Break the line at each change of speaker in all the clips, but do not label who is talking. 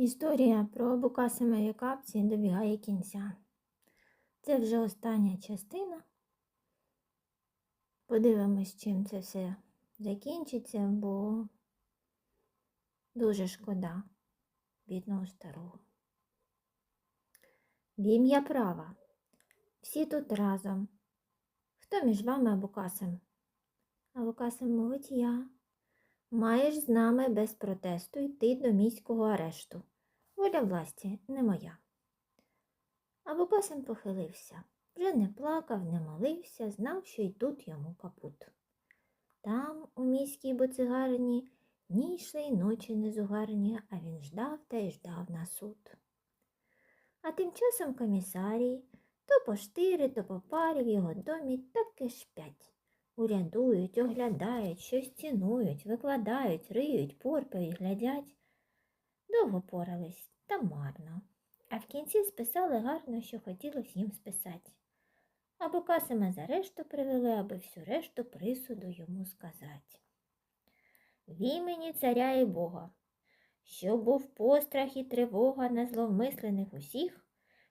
Історія про Букасима і капці добігає кінця. Це вже остання частина. Подивимось, чим це все закінчиться, бо дуже шкода бідного старого. В ім'я права. Всі тут разом. Хто між вами Абукасим? Абукасим мовить я. Маєш з нами без протесту йти до міського арешту. Воля власті не моя. Абукасим похилився. Вже не плакав, не молився, знав, що й тут йому капут. Там, у міській боцигарні, ні йшли й ночі не зугарні, а він ждав та й ждав на суд. А тим часом комісарії то по штири, то по парі в його домі так і шпять. Урядують, оглядають, щось цінують, викладають, риють, порпають, глядять. Довго порались, та марно. А в кінці списали гарно, що хотілося їм списати. Або Касима за решту привели, аби всю решту присуду йому сказати. В імені царя і Бога, щоб був пострах і тривога на зловмислених усіх,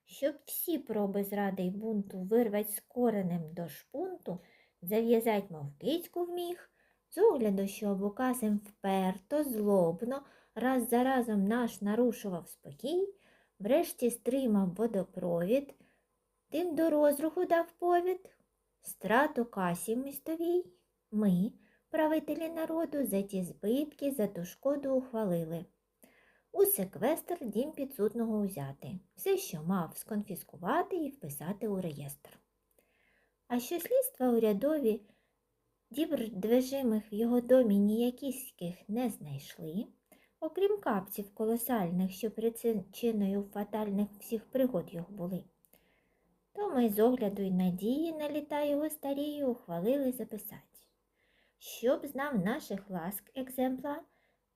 щоб всі проби зради й бунту вирвать з коренем до шпунту, зав'язать, мов кицьку вміг, з огляду, що Абукасим вперто, злобно, раз за разом наш нарушував спокій, врешті стримав водопровід, тим до розруху дав повід, страту касі містовій. Ми, правителі народу, за ті збитки, за ту шкоду ухвалили. У секвестр дім підсудного узяти, все, що мав сконфіскувати і вписати у реєстр. А що слідства урядові дібр движимих в його домі ніякіських не знайшли, окрім капців колосальних, що причиною фатальних всіх пригод його були, то ми з огляду й надії на літа його старії ухвалили записати, щоб знав наших ласк екземпла,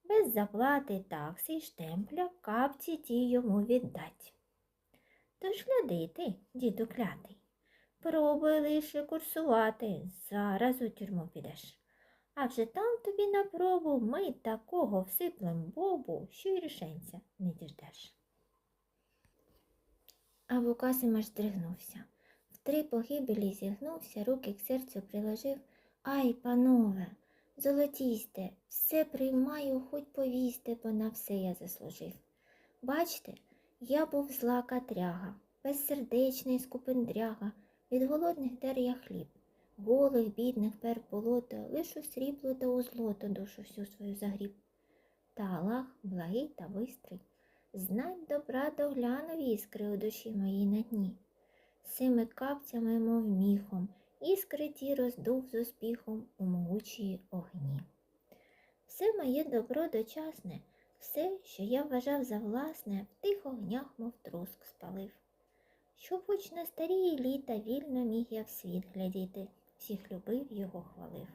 без заплати такси й штемпля капці ті йому віддать. Тож гляди діду клятий, пробуй лише курсувати, зараз у тюрму підеш. А вже там тобі на пробу ми такого всиплем бобу, що й рішенця не діждеш. А Букасим аж здригнувся. Три погибелі зігнувся, руки к серцю приложив. Ай, панове, золотісте, все приймаю, хоч повісьте, бо на все я заслужив. Бачте, я був зла катряга, безсердечний скупендряга, від голодних дер я хліб, голих, бідних пер болото, лиш у срібло та у злото душу всю свою загріб. Та Аллах, благий та бистрий, знать добра доглянув іскри у душі моїй на дні. Сими капцями, мов міхом, іскри ті роздув з успіхом у могучій огні. Все моє добро дочасне, все, що я вважав за власне, в тих огнях, мов труск спалив. Щоб хоч на старії літа вільно міг я в світ глядіти, всіх любив його хвалив.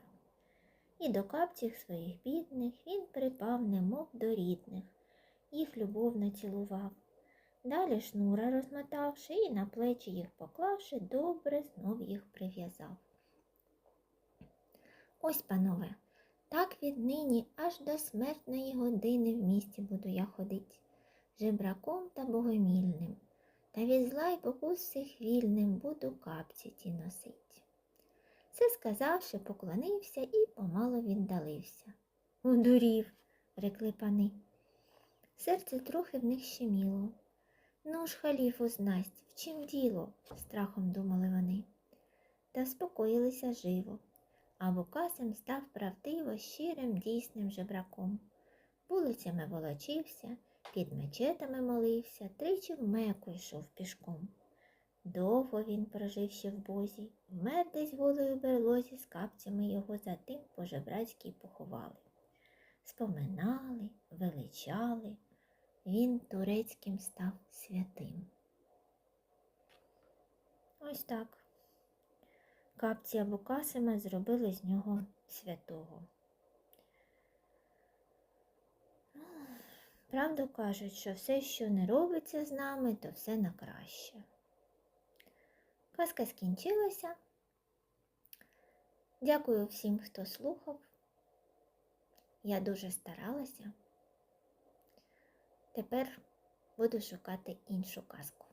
І до капців своїх бідних він припав, немов до рідних, їх любовно цілував. Далі шнура розмотавши і на плечі їх поклавши, добре знов їх прив'язав. Ось, панове, так віднині аж до смертної години в місті буду я ходить, жебраком та богомільним, та від зла й покус всіх вільним буду капці ті носить. Це сказавши, поклонився і помало віддалився. Удурів, рекли пани. Серце трохи в них щеміло. Ну ж, халіфу знасть, в чим діло, страхом думали вони. Та спокоїлися живо, а Букасим став правдиво щирим дійсним жебраком. Вулицями волочився, під мечетами молився, тричі в меку йшов пішком. Довго він прожив ще в бозі, вмер десь голою берлозі з капцями його за тим по поховали. Споминали, величали, він турецьким став святим. Ось так. Капці Абукасима зробили з нього святого. Правду кажуть, що все, що не робиться з нами, то все на краще. Казка скінчилася. Дякую всім, хто слухав. Я дуже старалася. Тепер буду шукати іншу казку.